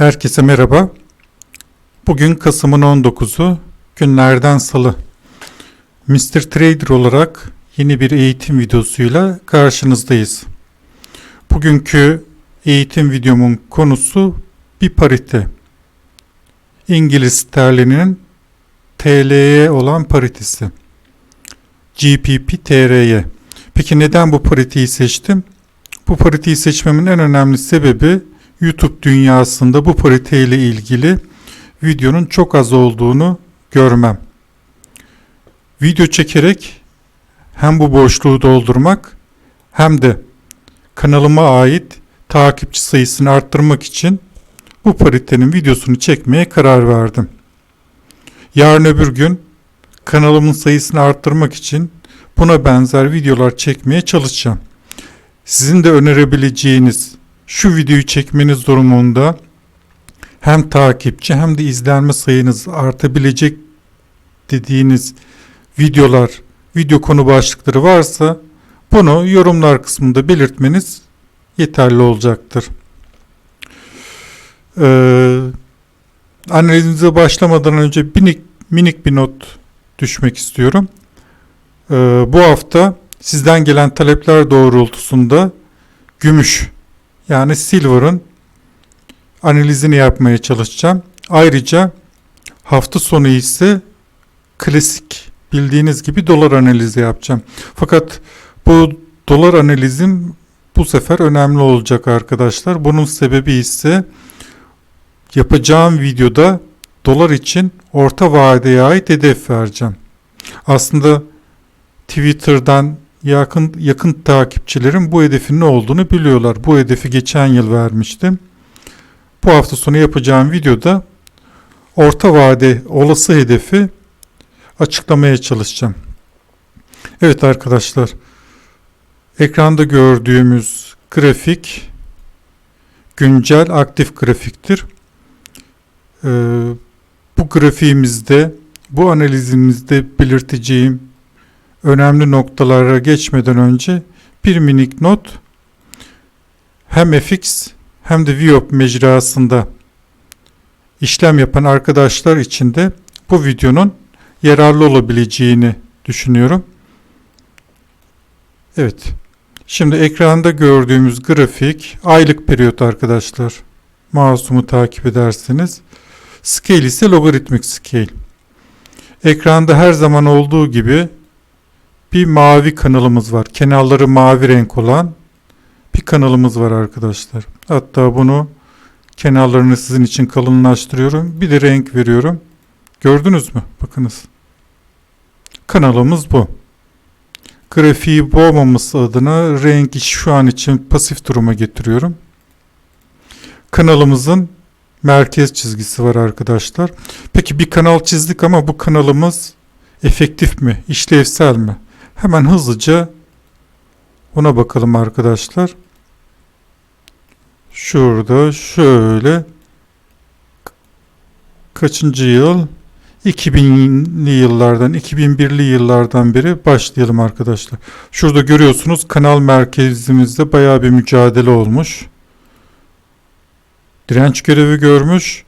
Herkese merhaba. Bugün Kasım'ın 19'u günlerden salı. Mr. Trader olarak yeni bir eğitim videosuyla karşınızdayız. Bugünkü eğitim videomun konusu bir parite. İngiliz sterlininin TL'ye olan paritesi. GPP TR'ye. Peki neden bu pariteyi seçtim? Bu pariteyi seçmemin en önemli sebebi YouTube dünyasında bu parite ile ilgili videonun çok az olduğunu görmem. Video çekerek hem bu boşluğu doldurmak hem de kanalıma ait takipçi sayısını arttırmak için bu paritenin videosunu çekmeye karar verdim. Yarın öbür gün kanalımın sayısını arttırmak için buna benzer videolar çekmeye çalışacağım. Sizin de önerebileceğiniz şu videoyu çekmeniz durumunda hem takipçi hem de izlenme sayınız artabilecek dediğiniz videolar, video konu başlıkları varsa bunu yorumlar kısmında belirtmeniz yeterli olacaktır. Ee, analizimize başlamadan önce minik, minik bir not düşmek istiyorum. Ee, bu hafta sizden gelen talepler doğrultusunda gümüş yani silver'ın analizini yapmaya çalışacağım. Ayrıca hafta sonu ise klasik bildiğiniz gibi dolar analizi yapacağım. Fakat bu dolar analizim bu sefer önemli olacak arkadaşlar. Bunun sebebi ise yapacağım videoda dolar için orta vadeye ait hedef vereceğim. Aslında Twitter'dan yakın yakın takipçilerim bu hedefin ne olduğunu biliyorlar. Bu hedefi geçen yıl vermiştim. Bu hafta sonu yapacağım videoda orta vade olası hedefi açıklamaya çalışacağım. Evet arkadaşlar. Ekranda gördüğümüz grafik güncel aktif grafiktir. Ee, bu grafiğimizde bu analizimizde belirteceğim önemli noktalara geçmeden önce bir minik not hem FX hem de VIOP mecrasında işlem yapan arkadaşlar için de bu videonun yararlı olabileceğini düşünüyorum. Evet. Şimdi ekranda gördüğümüz grafik aylık periyot arkadaşlar. Mouse'umu takip ederseniz. Scale ise logaritmik scale. Ekranda her zaman olduğu gibi bir mavi kanalımız var. Kenarları mavi renk olan bir kanalımız var arkadaşlar. Hatta bunu kenarlarını sizin için kalınlaştırıyorum. Bir de renk veriyorum. Gördünüz mü? Bakınız. Kanalımız bu. Grafiği boğmaması adına rengi şu an için pasif duruma getiriyorum. Kanalımızın merkez çizgisi var arkadaşlar. Peki bir kanal çizdik ama bu kanalımız efektif mi, işlevsel mi? Hemen hızlıca ona bakalım arkadaşlar. Şurada şöyle kaçıncı yıl? 2000'li yıllardan, 2001'li yıllardan beri başlayalım arkadaşlar. Şurada görüyorsunuz kanal merkezimizde bayağı bir mücadele olmuş. Direnç görevi görmüş.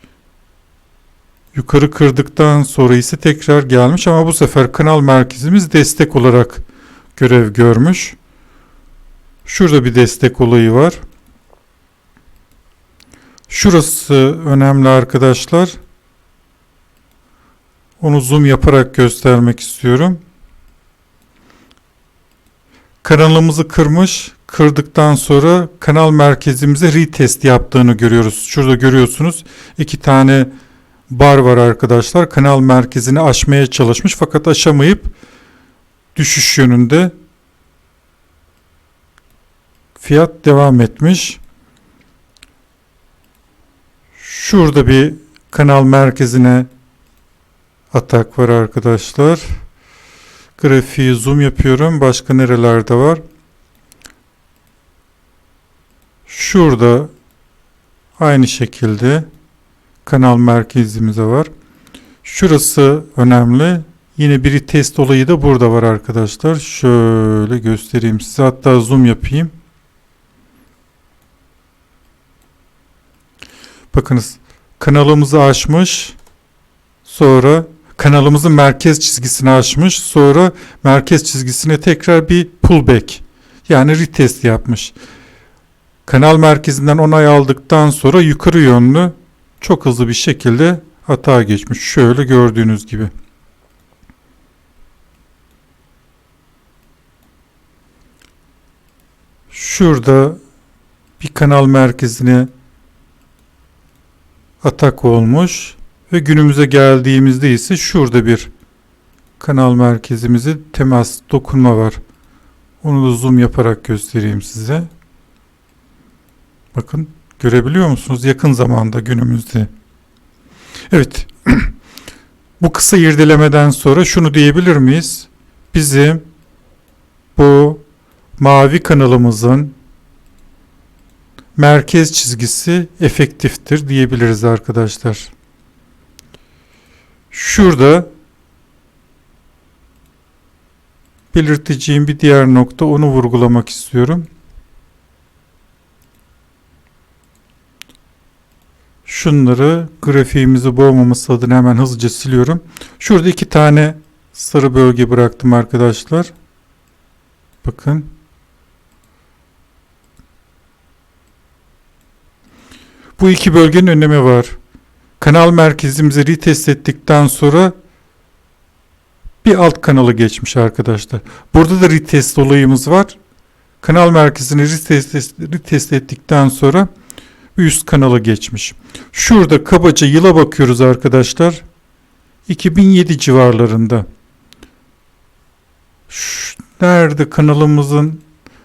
Yukarı kırdıktan sonra ise tekrar gelmiş ama bu sefer kanal merkezimiz destek olarak görev görmüş. Şurada bir destek olayı var. Şurası önemli arkadaşlar. Onu zoom yaparak göstermek istiyorum. Kanalımızı kırmış. Kırdıktan sonra kanal merkezimize retest yaptığını görüyoruz. Şurada görüyorsunuz. iki tane bar var arkadaşlar. Kanal merkezini aşmaya çalışmış fakat aşamayıp düşüş yönünde fiyat devam etmiş. Şurada bir kanal merkezine atak var arkadaşlar. Grafiği zoom yapıyorum. Başka nerelerde var? Şurada aynı şekilde kanal merkezimize var. Şurası önemli. Yine bir test olayı da burada var arkadaşlar. Şöyle göstereyim size. Hatta zoom yapayım. Bakınız kanalımızı açmış. Sonra kanalımızın merkez çizgisini açmış. Sonra merkez çizgisine tekrar bir pullback yani retest yapmış. Kanal merkezinden onay aldıktan sonra yukarı yönlü çok hızlı bir şekilde hata geçmiş. Şöyle gördüğünüz gibi. Şurada bir kanal merkezine atak olmuş ve günümüze geldiğimizde ise şurada bir kanal merkezimizi temas dokunma var. Onu da zoom yaparak göstereyim size. Bakın görebiliyor musunuz? Yakın zamanda günümüzde. Evet. bu kısa irdelemeden sonra şunu diyebilir miyiz? Bizim bu mavi kanalımızın merkez çizgisi efektiftir diyebiliriz arkadaşlar. Şurada belirteceğim bir diğer nokta onu vurgulamak istiyorum. Şunları grafiğimizi boğmaması adına hemen hızlıca siliyorum. Şurada iki tane sarı bölge bıraktım arkadaşlar. Bakın. Bu iki bölgenin önemi var. Kanal merkezimizi retest ettikten sonra bir alt kanalı geçmiş arkadaşlar. Burada da retest olayımız var. Kanal merkezini retest, retest ettikten sonra üst kanalı geçmiş. Şurada kabaca yıla bakıyoruz arkadaşlar. 2007 civarlarında. Şu, nerede kanalımızın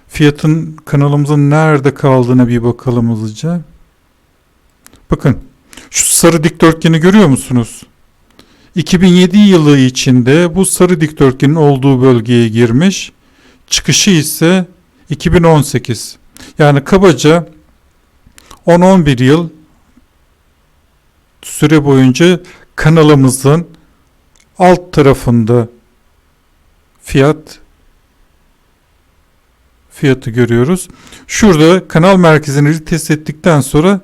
fiyatın kanalımızın nerede kaldığına bir bakalım hızlıca. Bakın şu sarı dikdörtgeni görüyor musunuz? 2007 yılı içinde bu sarı dikdörtgenin olduğu bölgeye girmiş. Çıkışı ise 2018. Yani kabaca 10-11 yıl süre boyunca kanalımızın alt tarafında fiyat fiyatı görüyoruz. Şurada kanal merkezini test ettikten sonra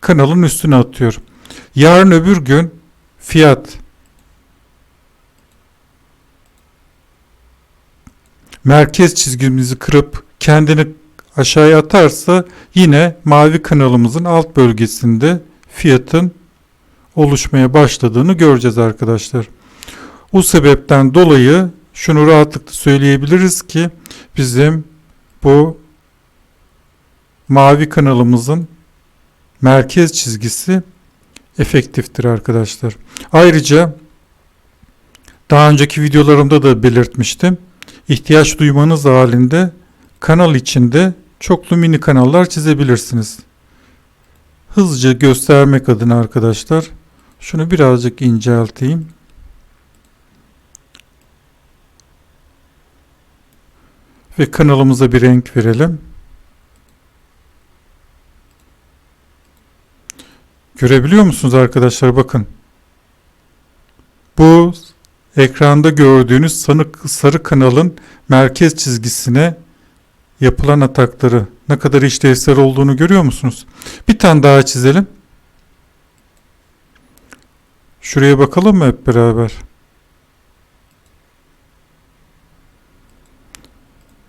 kanalın üstüne atıyor. Yarın öbür gün fiyat merkez çizgimizi kırıp kendini aşağıya atarsa yine mavi kanalımızın alt bölgesinde fiyatın oluşmaya başladığını göreceğiz arkadaşlar. Bu sebepten dolayı şunu rahatlıkla söyleyebiliriz ki bizim bu mavi kanalımızın merkez çizgisi efektiftir arkadaşlar. Ayrıca daha önceki videolarımda da belirtmiştim. İhtiyaç duymanız halinde kanal içinde çoklu mini kanallar çizebilirsiniz. Hızlıca göstermek adına arkadaşlar şunu birazcık incelteyim. Ve kanalımıza bir renk verelim. Görebiliyor musunuz arkadaşlar? Bakın. Bu ekranda gördüğünüz sarı, kanalın merkez çizgisine yapılan atakları ne kadar işlevsel olduğunu görüyor musunuz? Bir tane daha çizelim. Şuraya bakalım mı hep beraber?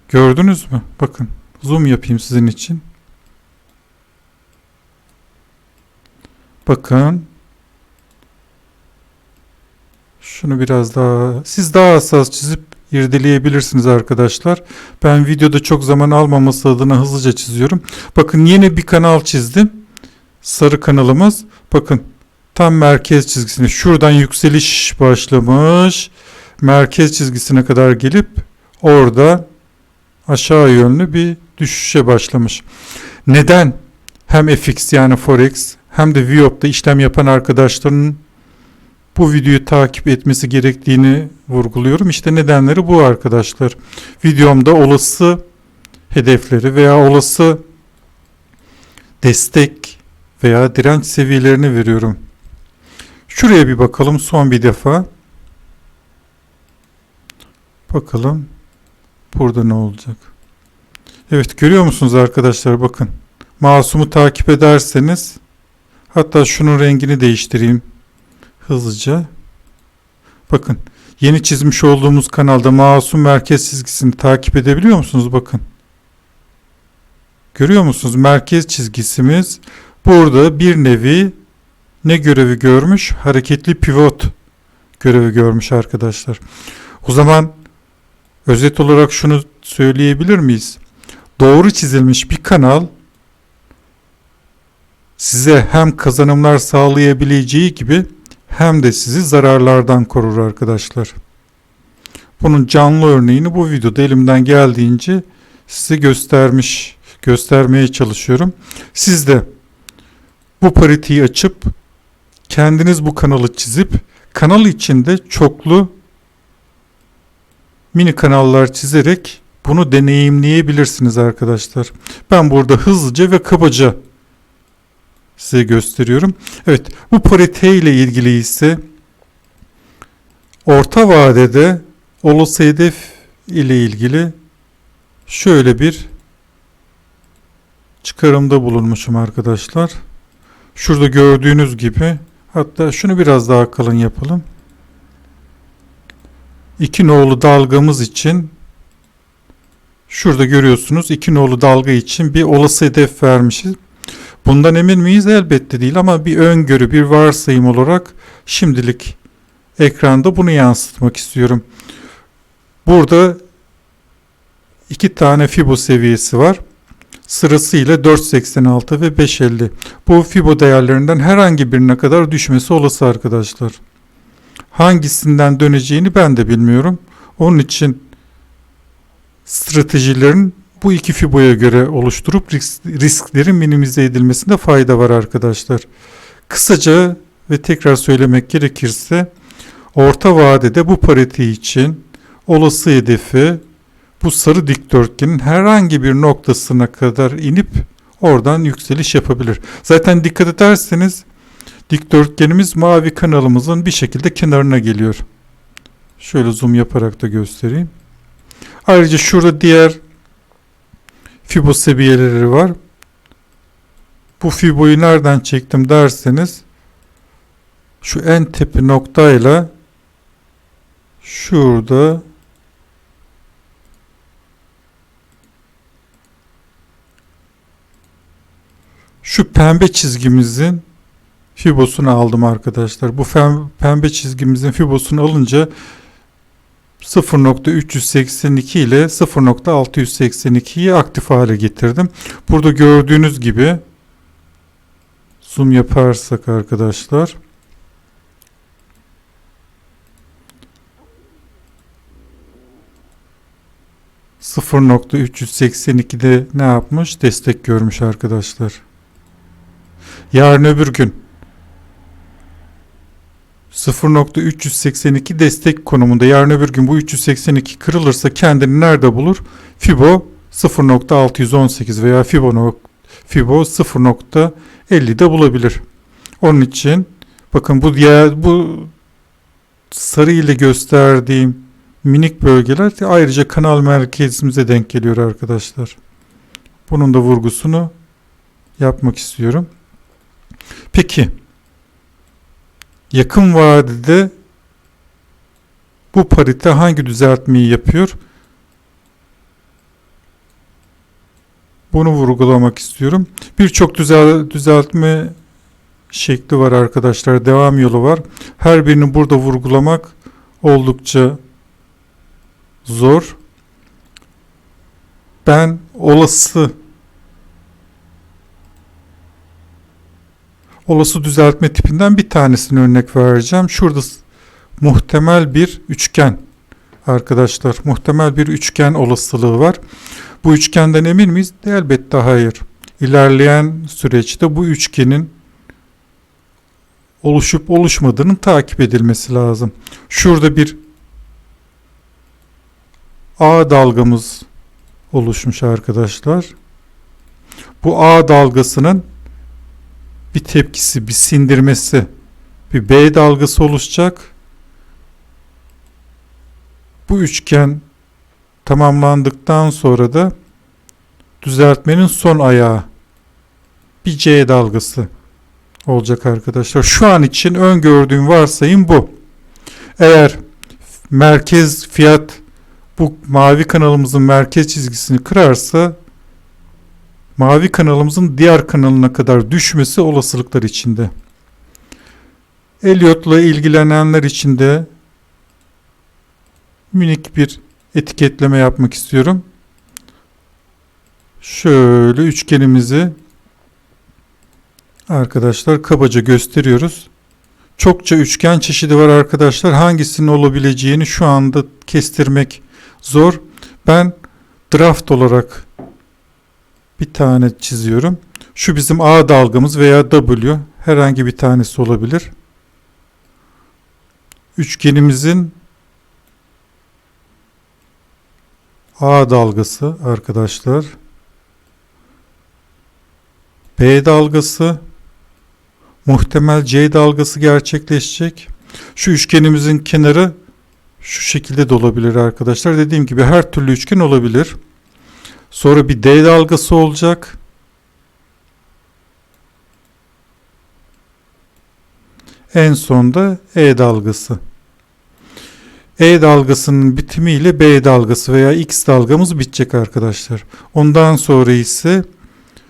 Gördünüz mü? Bakın zoom yapayım sizin için. Bakın. Şunu biraz daha siz daha hassas çizip irdeleyebilirsiniz arkadaşlar. Ben videoda çok zaman almaması adına hızlıca çiziyorum. Bakın yeni bir kanal çizdim. Sarı kanalımız. Bakın tam merkez çizgisine şuradan yükseliş başlamış. Merkez çizgisine kadar gelip orada aşağı yönlü bir düşüşe başlamış. Neden? Hem FX yani Forex hem de Viop'ta işlem yapan arkadaşların bu videoyu takip etmesi gerektiğini vurguluyorum. İşte nedenleri bu arkadaşlar. Videomda olası hedefleri veya olası destek veya direnç seviyelerini veriyorum. Şuraya bir bakalım son bir defa. Bakalım burada ne olacak. Evet görüyor musunuz arkadaşlar bakın. Masumu takip ederseniz hatta şunun rengini değiştireyim hızlıca. Bakın yeni çizmiş olduğumuz kanalda masum merkez çizgisini takip edebiliyor musunuz? Bakın. Görüyor musunuz? Merkez çizgisimiz burada bir nevi ne görevi görmüş? Hareketli pivot görevi görmüş arkadaşlar. O zaman özet olarak şunu söyleyebilir miyiz? Doğru çizilmiş bir kanal size hem kazanımlar sağlayabileceği gibi hem de sizi zararlardan korur arkadaşlar. Bunun canlı örneğini bu videoda elimden geldiğince size göstermiş, göstermeye çalışıyorum. Siz de bu pariteyi açıp kendiniz bu kanalı çizip kanal içinde çoklu mini kanallar çizerek bunu deneyimleyebilirsiniz arkadaşlar. Ben burada hızlıca ve kabaca size gösteriyorum. Evet bu parite ile ilgili ise orta vadede olası hedef ile ilgili şöyle bir çıkarımda bulunmuşum arkadaşlar. Şurada gördüğünüz gibi hatta şunu biraz daha kalın yapalım. İki nolu dalgamız için şurada görüyorsunuz iki nolu dalga için bir olası hedef vermişiz. Bundan emin miyiz? Elbette değil ama bir öngörü, bir varsayım olarak şimdilik ekranda bunu yansıtmak istiyorum. Burada iki tane fibo seviyesi var. Sırasıyla 4.86 ve 5.50. Bu fibo değerlerinden herhangi birine kadar düşmesi olası arkadaşlar. Hangisinden döneceğini ben de bilmiyorum. Onun için stratejilerin bu iki fiboya göre oluşturup risk, risklerin minimize edilmesinde fayda var arkadaşlar. Kısaca ve tekrar söylemek gerekirse orta vadede bu parite için olası hedefi bu sarı dikdörtgenin herhangi bir noktasına kadar inip oradan yükseliş yapabilir. Zaten dikkat ederseniz dikdörtgenimiz mavi kanalımızın bir şekilde kenarına geliyor. Şöyle zoom yaparak da göstereyim. Ayrıca şurada diğer Fibo seviyeleri var. Bu Fibo'yu nereden çektim derseniz şu en tepe noktayla şurada şu pembe çizgimizin fibosunu aldım arkadaşlar. Bu pembe çizgimizin fibosunu alınca 0.382 ile 0.682'yi aktif hale getirdim. Burada gördüğünüz gibi zoom yaparsak arkadaşlar ...0.382'de ne yapmış? Destek görmüş arkadaşlar. Yarın öbür gün 0.382 destek konumunda. Yarın öbür gün bu 382 kırılırsa kendini nerede bulur? Fibo 0.618 veya Fibo, Fibo 0.50'de bulabilir. Onun için bakın bu diğer bu sarı ile gösterdiğim minik bölgeler ayrıca kanal merkezimize denk geliyor arkadaşlar. Bunun da vurgusunu yapmak istiyorum. Peki yakın vadede bu parite hangi düzeltmeyi yapıyor? Bunu vurgulamak istiyorum. Birçok düzel düzeltme şekli var arkadaşlar. Devam yolu var. Her birini burada vurgulamak oldukça zor. Ben olası olası düzeltme tipinden bir tanesini örnek vereceğim. Şurada muhtemel bir üçgen arkadaşlar. Muhtemel bir üçgen olasılığı var. Bu üçgenden emin miyiz? Elbette hayır. İlerleyen süreçte bu üçgenin oluşup oluşmadığının takip edilmesi lazım. Şurada bir A dalgamız oluşmuş arkadaşlar. Bu A dalgasının bir tepkisi, bir sindirmesi, bir B dalgası oluşacak. Bu üçgen tamamlandıktan sonra da düzeltmenin son ayağı bir C dalgası olacak arkadaşlar. Şu an için öngördüğüm varsayım bu. Eğer merkez fiyat bu mavi kanalımızın merkez çizgisini kırarsa mavi kanalımızın diğer kanalına kadar düşmesi olasılıklar içinde. Elliot'la ilgilenenler için de minik bir etiketleme yapmak istiyorum. Şöyle üçgenimizi arkadaşlar kabaca gösteriyoruz. Çokça üçgen çeşidi var arkadaşlar. Hangisinin olabileceğini şu anda kestirmek zor. Ben draft olarak bir tane çiziyorum. Şu bizim A dalgamız veya W herhangi bir tanesi olabilir. Üçgenimizin A dalgası arkadaşlar. B dalgası muhtemel C dalgası gerçekleşecek. Şu üçgenimizin kenarı şu şekilde de olabilir arkadaşlar. Dediğim gibi her türlü üçgen olabilir. Sonra bir D dalgası olacak. En sonda E dalgası. E dalgasının bitimiyle B dalgası veya X dalgamız bitecek arkadaşlar. Ondan sonra ise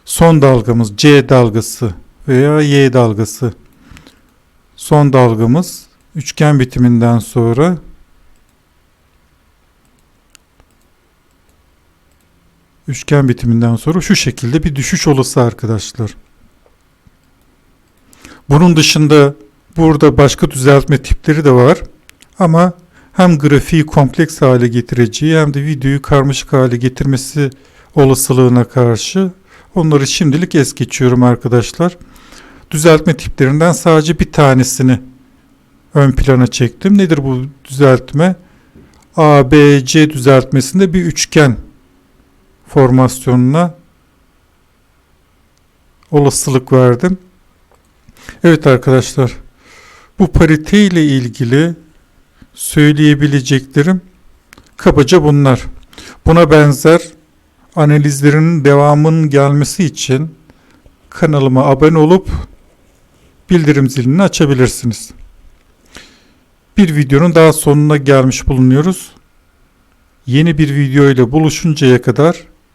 son dalgamız C dalgası veya Y dalgası. Son dalgamız üçgen bitiminden sonra üçgen bitiminden sonra şu şekilde bir düşüş olası arkadaşlar. Bunun dışında burada başka düzeltme tipleri de var. Ama hem grafiği kompleks hale getireceği hem de videoyu karmaşık hale getirmesi olasılığına karşı onları şimdilik es geçiyorum arkadaşlar. Düzeltme tiplerinden sadece bir tanesini ön plana çektim. Nedir bu düzeltme? ABC düzeltmesinde bir üçgen formasyonuna olasılık verdim. Evet arkadaşlar bu parite ile ilgili söyleyebileceklerim kabaca bunlar. Buna benzer analizlerin devamının gelmesi için kanalıma abone olup bildirim zilini açabilirsiniz. Bir videonun daha sonuna gelmiş bulunuyoruz. Yeni bir video ile buluşuncaya kadar